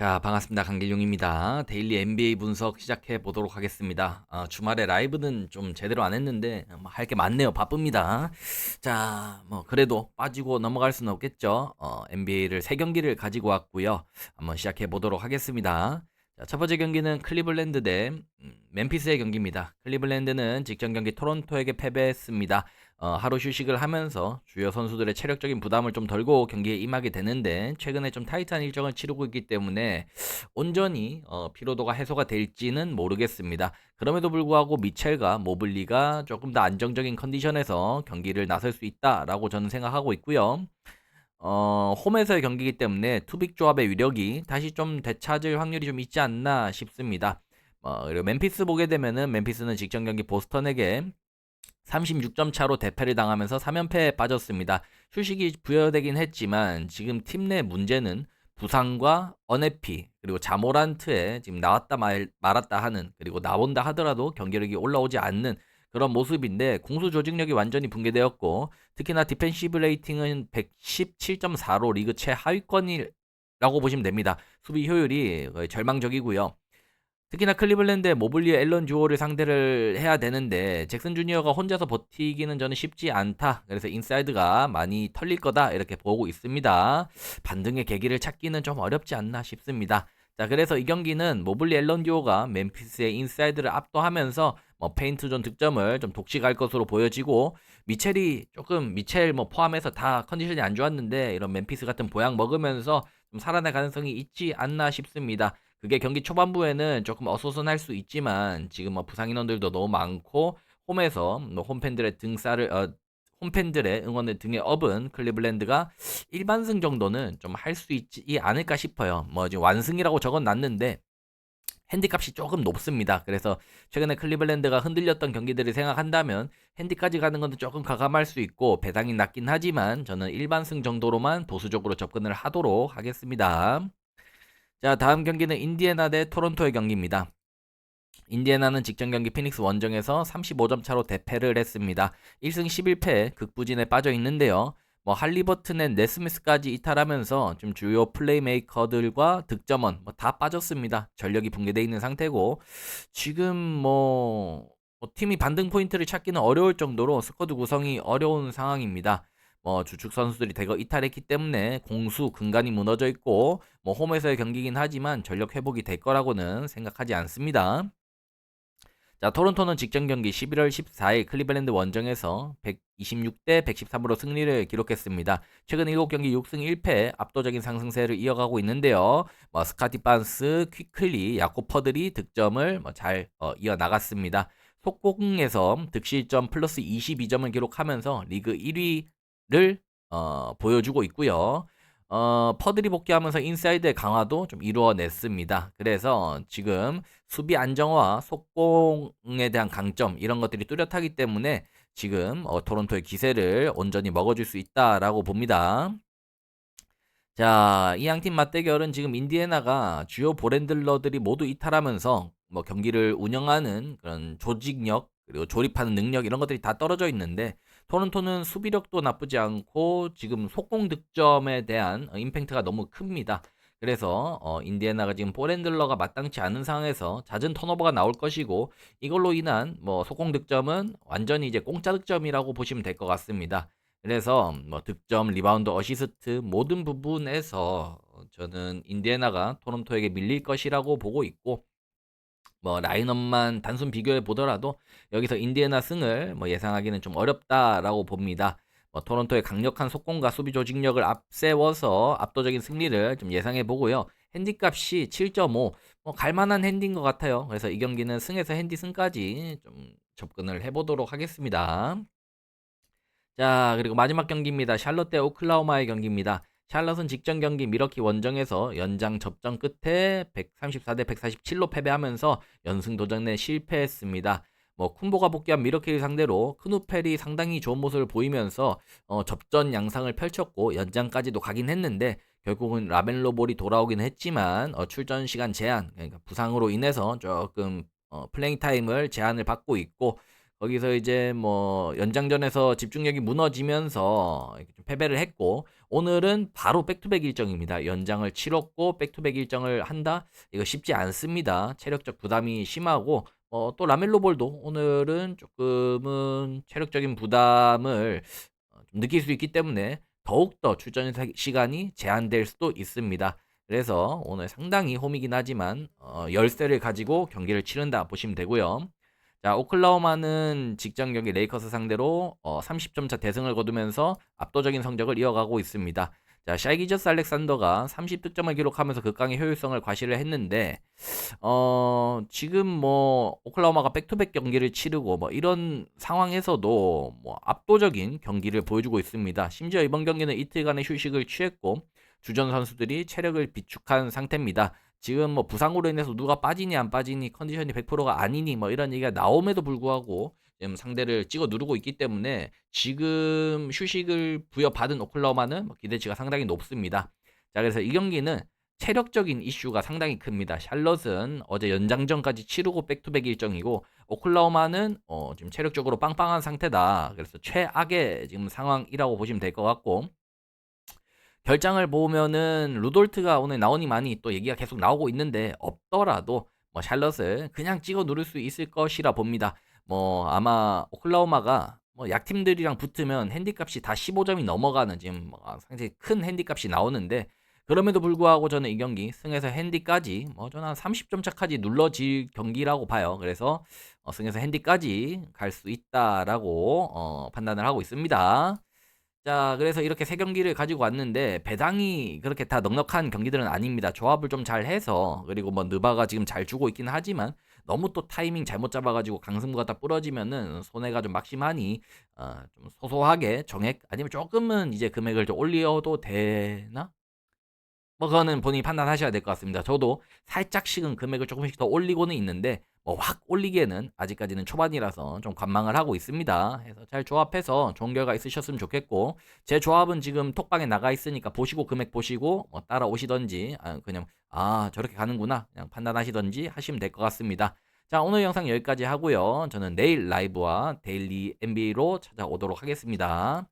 자, 반갑습니다. 강길용입니다. 데일리 NBA 분석 시작해 보도록 하겠습니다. 아, 주말에 라이브는 좀 제대로 안 했는데 뭐 할게 많네요. 바쁩니다. 자, 뭐 그래도 빠지고 넘어갈 수는 없겠죠. 어, NBA를 세 경기를 가지고 왔고요. 한번 시작해 보도록 하겠습니다. 자, 첫 번째 경기는 클리블랜드 대 음, 멤피스의 경기입니다. 클리블랜드는 직전 경기 토론토에게 패배했습니다. 어, 하루 휴식을 하면서 주요 선수들의 체력적인 부담을 좀 덜고 경기에 임하게 되는데 최근에 좀 타이트한 일정을 치르고 있기 때문에 온전히 어, 피로도가 해소가 될지는 모르겠습니다. 그럼에도 불구하고 미첼과 모블리가 조금 더 안정적인 컨디션에서 경기를 나설 수 있다라고 저는 생각하고 있고요. 어, 홈에서의 경기이기 때문에 투빅 조합의 위력이 다시 좀 되찾을 확률이 좀 있지 않나 싶습니다. 어, 그리고 멤피스 보게 되면은 멤피스는 직전 경기 보스턴에게 36점 차로 대패를 당하면서 3연패에 빠졌습니다. 휴식이 부여되긴 했지만 지금 팀 내 문제는 부상과 어네피 그리고 자모란트에 지금 나왔다 말, 말았다 하는 그리고 나온다 하더라도 경기력이 올라오지 않는 그런 모습인데 공수 조직력이 완전히 붕괴되었고 특히나 디펜시브 레이팅은 117.4로 리그 최하위권이라고 보시면 됩니다. 수비 효율이 절망적이고요. 특히나 클리블랜드의 모블리 앨런 주오를 상대를 해야 되는데 잭슨 주니어가 혼자서 버티기는 저는 쉽지 않다. 그래서 인사이드가 많이 털릴 거다 이렇게 보고 있습니다. 반등의 계기를 찾기는 좀 어렵지 않나 싶습니다. 자 그래서 이 경기는 모블리 앨런 듀오가 멤피스의 인사이드를 압도하면서 뭐 페인트존 득점을 좀 독식할 것으로 보여지고 미첼이 조금 미첼 뭐 포함해서 다 컨디션이 안 좋았는데 이런 멤피스 같은 보양 먹으면서 좀 살아날 가능성이 있지 않나 싶습니다. 그게 경기 초반부에는 조금 어수선할 수 있지만 지금 뭐 부상 인원들도 너무 많고 홈에서 뭐 홈팬들의 등살을 어, 홈팬들의 응원을 등에 업은 클리블랜드가 일반승 정도는 좀 할 수 있지 않을까 싶어요. 뭐 지금 완승이라고 적어놨는데 핸디값이 조금 높습니다. 그래서 최근에 클리블랜드가 흔들렸던 경기들을 생각한다면 핸디까지 가는 것은 조금 가감할 수 있고 배당이 낮긴 하지만 저는 일반승 정도로만 보수적으로 접근을 하도록 하겠습니다. 자, 다음 경기는 인디애나 대 토론토의 경기입니다. 인디애나는 직전 경기 피닉스 원정에서 35점 차로 대패를 했습니다. 1승 11패 극부진에 빠져 있는데요. 뭐 할리버튼의 네스미스까지 이탈하면서 좀 주요 플레이메이커들과 득점원 뭐 다 빠졌습니다. 전력이 붕괴되어 있는 상태고 지금 뭐, 뭐 팀이 반등 포인트를 찾기는 어려울 정도로 스쿼드 구성이 어려운 상황입니다. 뭐 주축 선수들이 대거 이탈했기 때문에 공수 근간이 무너져 있고 뭐 홈에서의 경기긴 하지만 전력 회복이 될 거라고는 생각하지 않습니다. 자, 토론토는 직전 경기 11월 14일 클리블랜드 원정에서 126대 113으로 승리를 기록했습니다. 최근 7경기 6승 1패 압도적인 상승세를 이어가고 있는데요. 뭐 스카티 반스, 퀴클리, 야코 퍼들이 득점을 뭐 잘 어, 이어나갔습니다. 속공에서 득실점 플러스 22점을 기록하면서 리그 1위 를 어, 보여주고 있고요. 어, 퍼들이 복귀하면서 인사이드의 강화도 좀 이루어냈습니다. 그래서 지금 수비 안정화, 속공에 대한 강점 이런 것들이 뚜렷하기 때문에 지금 어, 토론토의 기세를 온전히 먹어줄 수 있다라고 봅니다. 자, 이 양팀 맞대결은 지금 인디애나가 주요 브랜들러들이 모두 이탈하면서 뭐 경기를 운영하는 그런 조직력 그리고 조립하는 능력 이런 것들이 다 떨어져 있는데 토론토는 수비력도 나쁘지 않고 지금 속공 득점에 대한 어, 임팩트가 너무 큽니다. 그래서 어, 인디애나가 지금 포렌들러가 마땅치 않은 상황에서 잦은 턴오버가 나올 것이고 이걸로 인한 뭐 속공 득점은 완전히 이제 공짜 득점이라고 보시면 될 것 같습니다. 그래서 뭐 득점, 리바운드, 어시스트 모든 부분에서 저는 인디애나가 토론토에게 밀릴 것이라고 보고 있고 뭐 라인업만 단순 비교해 보더라도 여기서 인디애나 승을 뭐 예상하기는 좀 어렵다라고 봅니다. 뭐 토론토의 강력한 속공과 수비 조직력을 앞세워서 압도적인 승리를 좀 예상해 보고요. 핸디값이 7.5, 뭐 갈만한 핸디인 것 같아요. 그래서 이 경기는 승에서 핸디 승까지 좀 접근을 해보도록 하겠습니다. 자, 그리고 마지막 경기입니다. 샬롯 대 오클라호마의 경기입니다. 샬럿은 직전 경기 미러키 원정에서 연장 접전 끝에 134대 147로 패배하면서 연승 도전에 실패했습니다. 뭐 쿤보가 복귀한 미러키를 상대로 크누펠이 상당히 좋은 모습을 보이면서 어, 접전 양상을 펼쳤고 연장까지도 가긴 했는데 결국은 라벤로볼이 돌아오긴 했지만 어, 출전 시간 제한 그러니까 부상으로 인해서 조금 어, 플레잉 타임을 제한을 받고 있고 거기서 이제 뭐 연장전에서 집중력이 무너지면서 패배를 했고 오늘은 바로 백투백 일정입니다. 연장을 치렀고 백투백 일정을 한다? 이거 쉽지 않습니다. 체력적 부담이 심하고 어, 또 라멜로 볼도 오늘은 조금은 체력적인 부담을 어, 좀 느낄 수 있기 때문에 더욱더 출전 사- 시간이 제한될 수도 있습니다. 그래서 오늘 상당히 홈이긴 하지만 어, 열세를 가지고 경기를 치른다 보시면 되고요. 자, 오클라호마는 직전 경기 레이커스 상대로 어, 30점 차 대승을 거두면서 압도적인 성적을 이어가고 있습니다. 자, 샤이기저스 알렉산더가 30득점을 기록하면서 극강의 효율성을 과시를 했는데 어, 지금 뭐 오클라호마가 백투백 경기를 치르고 뭐 이런 상황에서도 뭐 압도적인 경기를 보여주고 있습니다. 심지어 이번 경기는 이틀간의 휴식을 취했고 주전 선수들이 체력을 비축한 상태입니다. 지금 뭐 부상으로 인해서 누가 빠지니 안 빠지니 컨디션이 100%가 아니니 뭐 이런 얘기가 나옴에도 불구하고 지금 상대를 찍어 누르고 있기 때문에 지금 휴식을 부여받은 오클라호마는 뭐 기대치가 상당히 높습니다. 자 그래서 이 경기는 체력적인 이슈가 상당히 큽니다. 샬럿은 어제 연장전까지 치르고 백투백 일정이고 오클라호마는 어, 지금 체력적으로 빵빵한 상태다. 그래서 최악의 지금 상황이라고 보시면 될 것 같고 결장을 보면은 루돌트가 오늘 나오니 많이 또 얘기가 계속 나오고 있는데 없더라도 뭐 샬럿을 그냥 찍어 누를 수 있을 것이라 봅니다. 뭐 아마 오클라호마가 뭐 약팀들이랑 붙으면 핸디값이 다 15점이 넘어가는 지금 뭐 상당히 큰 핸디값이 나오는데 그럼에도 불구하고 저는 이 경기 승에서 핸디까지 뭐 저는 한 30점 차까지 눌러질 경기라고 봐요. 그래서 어, 승에서 핸디까지 갈 수 있다라고 어, 판단을 하고 있습니다. 자, 그래서 이렇게 세 경기를 가지고 왔는데 배당이 그렇게 다 넉넉한 경기들은 아닙니다. 조합을 좀 잘 해서 그리고 뭐 느바가 지금 잘 주고 있긴 하지만 너무 또 타이밍 잘못 잡아가지고 강승부가 다 부러지면은 손해가 좀 막심하니 어, 좀 소소하게 정액 아니면 조금은 이제 금액을 좀 올려도 되나? 뭐 그거는 본인이 판단하셔야 될 것 같습니다. 저도 살짝씩은 금액을 조금씩 더 올리고는 있는데 뭐 확 올리기에는 아직까지는 초반이라서 좀 관망을 하고 있습니다. 그래서 잘 조합해서 좋은 결과 있으셨으면 좋겠고 제 조합은 지금 톡방에 나가 있으니까 보시고 금액 보시고 뭐 따라오시던지 아, 그냥 아 저렇게 가는구나 그냥 판단하시던지 하시면 될 것 같습니다. 자 오늘 영상 여기까지 하고요. 저는 내일 라이브와 데일리 NBA로 찾아오도록 하겠습니다.